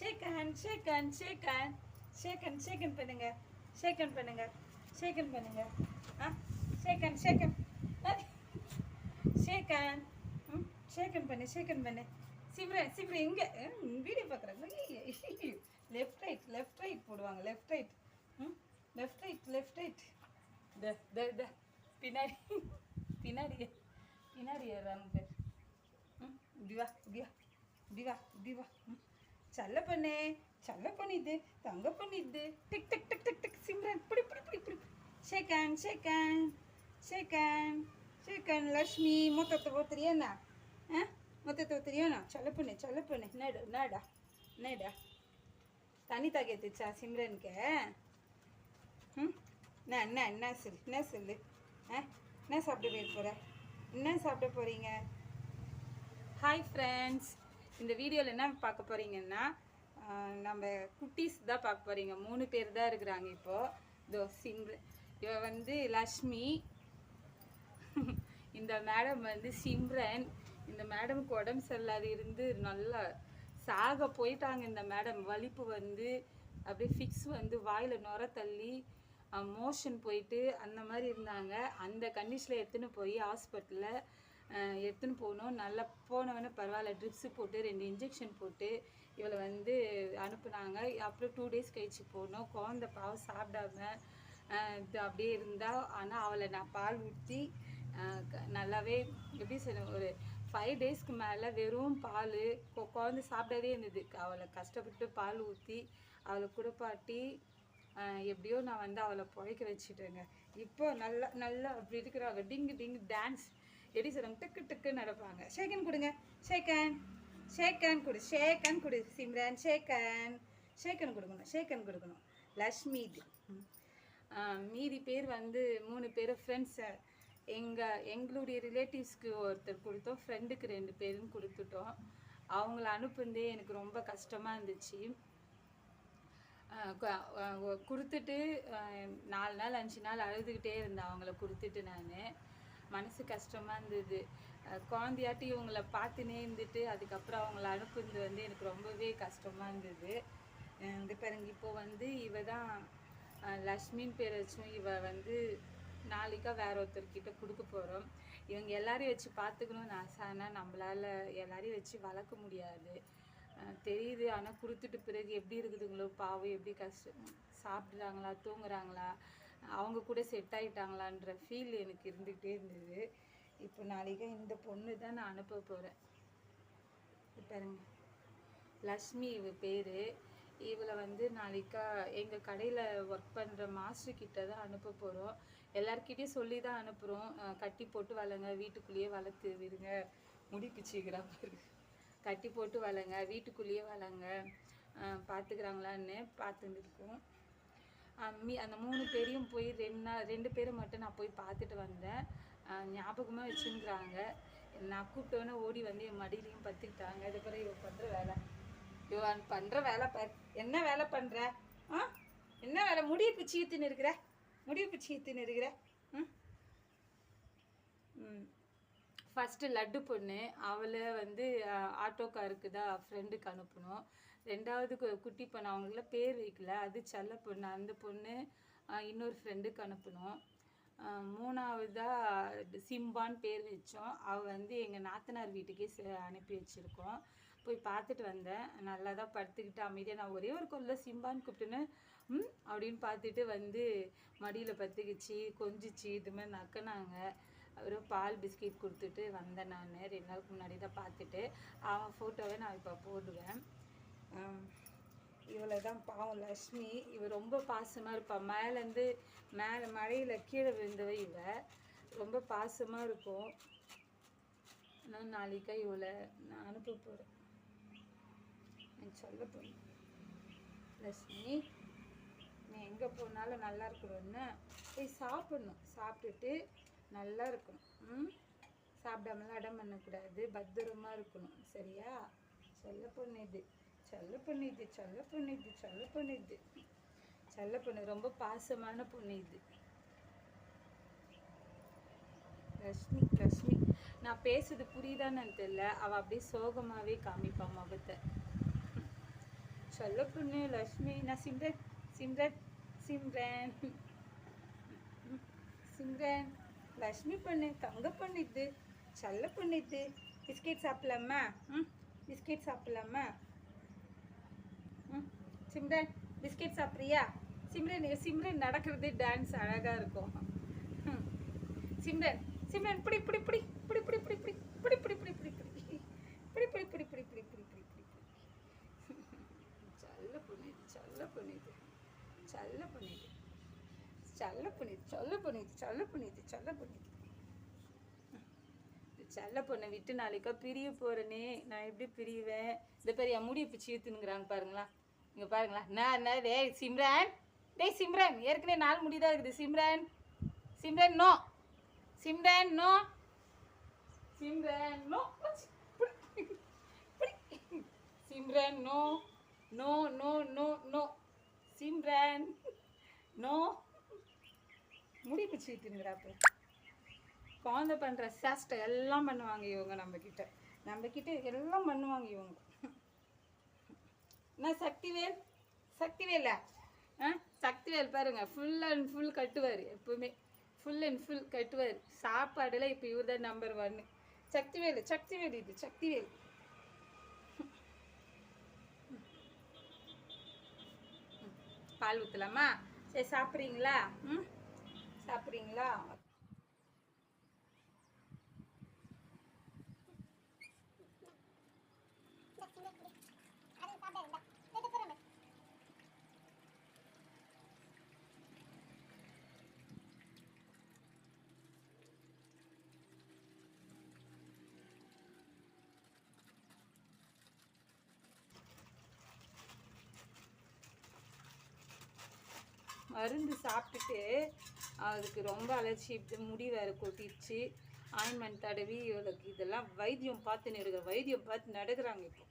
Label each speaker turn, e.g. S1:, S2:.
S1: Shake hand shake hand shake hand shake hand shake பண்ணுங்க. Shake hand பண்ணுங்க. Shake hand பண்ணுங்க. ஆ? Shake hand shake hand shake hand shake hand ம்? Shake hand பண்ணு shake hand பண்ணு. சிவரன் சிவரன் இங்கே. வீடியோ பார்க்குறாங்க லெஃப்ட் ரைட் லெஃப்ட் ரைட் போடுவாங்க. லெஃப்ட் ரைட் ம்? லெஃப்ட் ரைட் லெஃப்ட் ரைட் த த த. பின்னாடி. பின்னாடி. பின்னாடி ஏறாங்க பேர். ம்? இப்படி வா இப்படி வா. இப்படி வா இப்படி வா. ம்? செல்ல பண்ணே செல்ல பண்ணிது தங்க பண்ணிது tick tick tick tick tick Simran பிடி பிடி இப்படி இப்படி shake hand shake hand shake hand shake hand Lakshmi மொத்தத்தை போத்துறியாண்ணா ஆ? மொத்தத்தை போத்துறியாண்ணா செல்ல பண்ணு செல்ல பண்ணு. என்னடா என்னடா என்னடா தண்ணி தாக்கியத்துச்சா சிம்ரனுக்கு? ம்? என்ன என்ன என்ன சொல்லு என்ன சொல்லு? ஆ? என்ன சாப்பிட போயிட்டு போகிற என்ன சாப்பிட போகிறீங்க ஹாய் ஃப்ரெண்ட்ஸ் இந்த வீடியோவில் என்ன பார்க்க போகிறீங்கன்னா நம்ம குட்டீஸ் தான் பார்க்க போகிறீங்க மூணு பேர் தான் இருக்கிறாங்க இப்போது இதோ சிம்ர இவ வந்து லக்ஷ்மி இந்த மேடம் வந்து சிம்ரன். இந்த மேடமுக்கு உடம்பு சரியில்லாத இருந்து நல்லா சாக போயிட்டாங்க இந்த மேடம். வலிப்பு வந்து அப்படியே ஃபிக்ஸ் வந்து வாயில் நுர தள்ளி மோஷன் போயிட்டு அந்த மாதிரி இருந்தாங்க. அந்த கண்டிஷனில் எடுத்துன்னு போய் ஹாஸ்பிட்டலில் எடுத்துன்னு போகணும். நல்லா போனவொடனே பரவாயில்ல ட்ரிப்ஸு போட்டு ரெண்டு இன்ஜெக்ஷன் போட்டு இவளை வந்து அனுப்புனாங்க. அப்புறம் டூ டேஸ் கழிச்சு போனோம். குழந்த பாவம் சாப்பிடாம இது அப்படியே இருந்தால் ஆனால் அவளை நான் பால் ஊற்றி நல்லாவே எப்படி சொல்ல ஒரு ஃபைவ் டேஸ்க்கு மேலே வெறும் பால் குழந்தை சாப்பிடாதே இருந்தது. அவளை கஷ்டப்பட்டு பால் ஊற்றி அவளை குடப்பாட்டி எப்படியோ நான் வந்து அவளை புழைக்க வச்சுட்டேங்க. இப்போ நல்லா நல்லா அப்படி இருக்கிறாங்க. டிங்கு டிங்கு டான்ஸ் லேடிஸ் சொல்லுவாங்க டக்கு டக்கு நடப்பாங்க. ஷேக்கன் கொடுங்க. ஷேக்கன் ஷேக்கன் கொடு. ஷேக்கன் கொடு Simran. Shake hand shake hand கொடுக்கணும். ஷேக்கன் கொடுக்கணும். லக்ஷ்மி மீதி பேர் வந்து மூணு பேர் ஃப்ரெண்ட்ஸு எங்கள் எங்களுடைய ரிலேட்டிவ்ஸ்க்கு ஒருத்தர் கொடுத்தோம். ஃப்ரெண்டுக்கு ரெண்டு பேரும் கொடுத்துட்டோம். அவங்கள அனுப்புனதே எனக்கு ரொம்ப கஷ்டமாக இருந்துச்சு. கொடுத்துட்டு நாலு நாள் அஞ்சு நாள் அழுதுகிட்டே இருந்தேன். அவங்கள கொடுத்துட்டு நான். மனசு கஷ்டமாக இருந்தது. குழந்தையாட்டி இவங்கள பார்த்துனே இருந்துட்டு அதுக்கப்புறம் அவங்கள அனுப்புனது வந்து எனக்கு ரொம்பவே கஷ்டமாக இருந்தது. இந்த பாருங்க இப்போ வந்து இவ தான் லக்ஷ்மின்னு பேர் வச்சும் இவ வந்து நாளைக்கா வேற ஒருத்தர்கிட்ட கொடுக்க போகிறோம் இவங்க எல்லாரையும் வச்சு பார்த்துக்கணும்னு ஆசை ஆனால் நம்மளால் எல்லாரையும் வச்சு வளர்க்க முடியாது. தெரியுது ஆனால் கொடுத்துட்டு பிறகு எப்படி இருக்குதுங்களோ பாவம் எப்படி கஷ்டம் சாப்பிட்றாங்களா தூங்குறாங்களா அவங்க கூட செட் ஆகிட்டாங்களான்ற ஃபீல் எனக்கு இருந்துகிட்டே இருந்தது. இப்போ நாளைக்கு இந்த பொண்ணு தான் நான் அனுப்ப போகிறேன் பாருங்க. லக்ஷ்மி இவ பேர். இவளை வந்து நாளைக்கா எங்கள் கடையில் ஒர்க் பண்ணுற மாஸ்டர்கிட்ட தான் அனுப்ப போகிறோம் எல்லாருக்கிட்டேயும் சொல்லி தான் அனுப்புகிறோம் கட்டி போட்டு வளங்க வீட்டுக்குள்ளேயே வளர்த்து விடுங்க. முடி பிச்சுக்கிறா பாரு. கட்டி போட்டு வளங்க வீட்டுக்குள்ளேயே வளங்க. பார்த்துக்கிறாங்களான்னு பார்த்துட்டு இருக்கோம். மீ அந்த மூணு பேரையும் போய் ரெண்டு நாள் ரெண்டு பேரை மட்டும் நான் போய் பார்த்துட்டு வந்தேன். ஞாபகமாக வச்சுங்கிறாங்க நான் கூப்பிட்டோன்னே ஓடி வந்து என் மடியிலையும் பத்துக்கிட்டாங்க அதுக்கப்புறம் இவன் பண்ணுற வேலை. இவன் பண்ணுற வேலை ப என்ன வேலை பண்ணுற ஆ? என்ன வேலை? முடிய பிச்சு ஈத்துன்னு இருக்கிற? முடிய பிச்சு ஈத்துன்னு இருக்கிற? ம்? ம். ஃபஸ்ட்டு லட்டு பொண்ணு. அவளை வந்து ஆட்டோக்காருக்கு தான் ஃப்ரெண்டுக்கு அனுப்பணும். ரெண்டாவது கு- குட்டி பொண்ணு அவங்களுக்குலாம் பேர் வைக்கல அது செல்ல பொண்ணு அந்த பொண்ணு இன்னொரு ஃப்ரெண்டுக்கு அனுப்பினோம். மூணாவதாக சிம்பான்னு பேர் வச்சோம். அவள் வந்து எங்கள் நாத்தனார் வீட்டுக்கே ச அனுப்பி வச்சுருக்கோம். போய் பார்த்துட்டு வந்தேன். நல்லா தான் படுத்துக்கிட்டு அமைதியாக நான் ஒரே ஒரு கொல்ல சிம்பான்னு கூப்பிட்டுன்னு ம் அப்படின்னு பார்த்துட்டு வந்து மடியில் பத்துக்கிச்சு கொஞ்சிச்சு இது மாதிரி நக்கினாங்க. அப்புறம் பால் பிஸ்கெட் கொடுத்துட்டு வந்தேன் நான். ரெண்டு நாளுக்கு முன்னாடி தான் பார்த்துட்டு அவன் ஃபோட்டோவை நான் இப்போ போடுவேன். இவளை தான் பாவம் லக்ஷ்மி. இவ ரொம்ப பாசமாக இருப்பாள் மேலேருந்து மேலே மழையில் கீழே விழுந்தவ இவ. ரொம்ப பாசமாக இருக்கும். நான் நாளைக்கா இவளை நான் அனுப்ப போகிறேன் நான் சொல்ல போறேன் லக்ஷ்மி நீ எங்கே போனாலும் நல்லா இருக்கணும்னு. போய் சாப்பிடணும். சாப்பிட்டுட்டு நல்லா இருக்கணும். ம்? சாப்பிடாமலாம் அடம் பண்ணக்கூடாது. பத்திரமா இருக்கணும். சரியா? சொல்ல பொண்ணு இது. செல்ல பொண்ணு இது செல்ல பொண்ணு இது செல்ல பொண்ணு இது செல்ல பொண்ணு ரொம்ப பாசமான பொண்ணு இது. ரஷ்மி ரஷ்மி. நான் பேசுறது புரியுதான்னு தெரியல. அவள் அப்படியே சோகமாகவே காமிப்பான் முகத்தை. சொல்ல பொண்ணு லக்ஷ்மி நான் சிம்ரன் சிம்ரன் சிம்ரன். சிம்ரன் லக்ஷ்மி பொண்ணு தங்க பொண்ணு இது செல்ல பொண்ணு இது பிஸ்கெட் சாப்பிடலாமா? ம்? பிஸ்கெட் சாப்பிடலாமா? சிம்ரன் பிஸ்கெட் சாப்பிட்றியா சிம்ரன் சிம்ரன் நடக்கிறது டான்ஸ் அழகாக இருக்கும் சிம்ரன் சிம்ரன் பிடி இப்படி இப்படி இப்படி பிடி பிடி இப்படி இப்படி பிடி பிடி பிடி பிடி பிடி பிடி பிடி பிடி பிடி பிடி பிடி பிடி சல்ல புனிது சல்ல புனிது சல்ல புனிது சல்ல புனிது சொல்ல புனிது சொல்ல புனிது சொல்ல புனிது செல்ல பொண்ணை விட்டு நாளைக்கா பிரிய போறேனே நான் எப்படி பிரிவேன் இந்த பெரிய முடியை பிச்சு இழுத்துனுங்கிறாங்க பாருங்களா இங்கே பாருங்களா நான் என்ன? டேய் சிம்ரன். டேய் சிம்ரன். ஏற்கனவே நாலு முடி தான் இருக்குது? Simran. Simran no. Simran no. Simran no. Simran no. No no no no. Simran no. முடி பிச்சு இழுத்துனுங்கிறாப்ப குழந்தை பண்ணுற சேஷ்டை எல்லாம் பண்ணுவாங்க இவங்க நம்ம நம்மக்கிட்ட நம்ம எல்லாம் பண்ணுவாங்க இவங்க. என்ன சக்திவேல் சக்திவேலா? ஆ? சக்திவேல் பாருங்கள் ஃபுல் அண்ட் ஃபுல் கட்டுவார் எப்பவுமே. ஃபுல் அண்ட் ஃபுல் கட்டுவார். சாப்பாடில் இப்போ இவர் தான் நம்பர் ஒன்னு சக்திவேல் சக்திவேல் இது சக்திவேல். பால் ஊற்றலாமா சரி சாப்பிட்றீங்களா? ம்? சாப்பிட்றீங்களா? மருந்து சாப்பிட்டுட்டு அதுக்கு ரொம்ப அலர்ச்சி முடி வேறு கொட்டிடுச்சு ஆயின்மெண்ட் தடவி இவளுக்கு இதெல்லாம் வைத்தியம் பார்த்து நடுகிற வைத்தியம் பார்த்து நடக்கிறாங்க இப்போ.